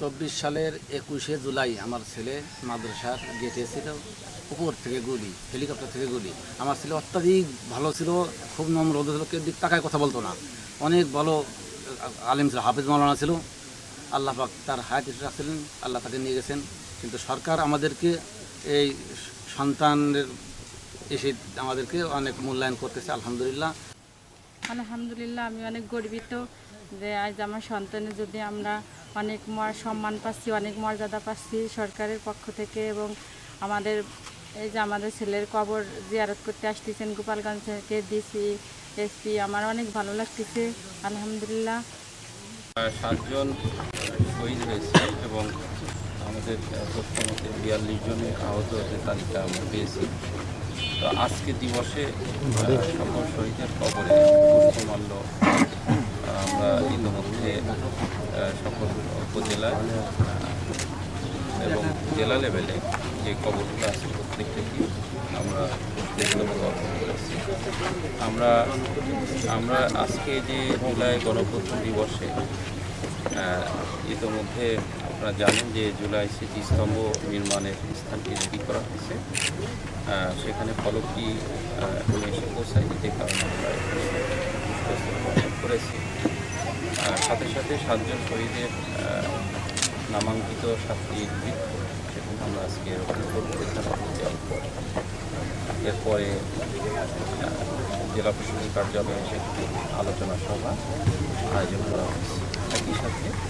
চব্বিশ সালের একুশে জুলাই আমার ছেলে মাদ্রাসার গেটে ছিল, উপর থেকে গুলি, হেলিকপ্টার থেকে গুলি। আমার ছেলে অত্যাধিক ভালো ছিল, খুব নম্র ছিল, কেউ দিক তাকায় কথা বলতো না। অনেক ভালো আলিম ছিল, হাফিজ মাওলানা ছিল। আল্লাহ পাক তার হায়াত রাখছিলেন, আল্লাহ তাকে নিয়ে গেছেন। কিন্তু সরকার আমাদেরকে এই সন্তানের এসে আমাদেরকে অনেক মূল্যায়ন করতেছে, আলহামদুলিল্লাহ। আলহামদুলিল্লাহ, আমি অনেক গর্বিত। যে আজ আমার সন্তানের যদি আমরা অনেক ম- সম্মান পাচ্ছি, অনেক মর্যাদা পাচ্ছি সরকারের পক্ষ থেকে এবং আমাদের এই যে আমাদের ছেলের কবর জিয়ারত করতে আসতেছেন গোপালগঞ্জ থেকে ডিসি এসপি আমার অনেক ভালো লাগতেছে, আলহামদুলিল্লাহ। সাতজন শহীদ হয়েছে এবং আমাদের তথ্য বিয়াল্লিশ জনের আহত আহতদের তালিকা আমরা পেয়েছি। তো আজকে দিবসে সকল শহীদের কবরে পুষ্পমাল্য আমরা ইতিমধ্যে সকল উপজেলায় আহ, এবং জেলা লেভেলে যে কবরগুলো আছে প্রত্যেকটাকে আমরা অর্পণ করেছি আমরা আমরা আজকে যে জুলাই গণপ্রজাতন্ত্র দিবসে ইতোমধ্যে আপনারা জানেন যে জুলাই স্মৃতিস্তম্ভ নির্মাণের স্থানটি রেডি করা হয়েছে। সেখানে ফলকটি এসে পৌঁছায় যে কারণে আমরা করেছি সাথে সাথে সাতজন শহীদের নামাঙ্কিত সাতটি সেখানে আমরা আজকে এরপরে জেলা প্রশাসন কার্যালয়ে সেখানে আলোচনা সভা আয়োজন করা হয়েছে। একই সাথে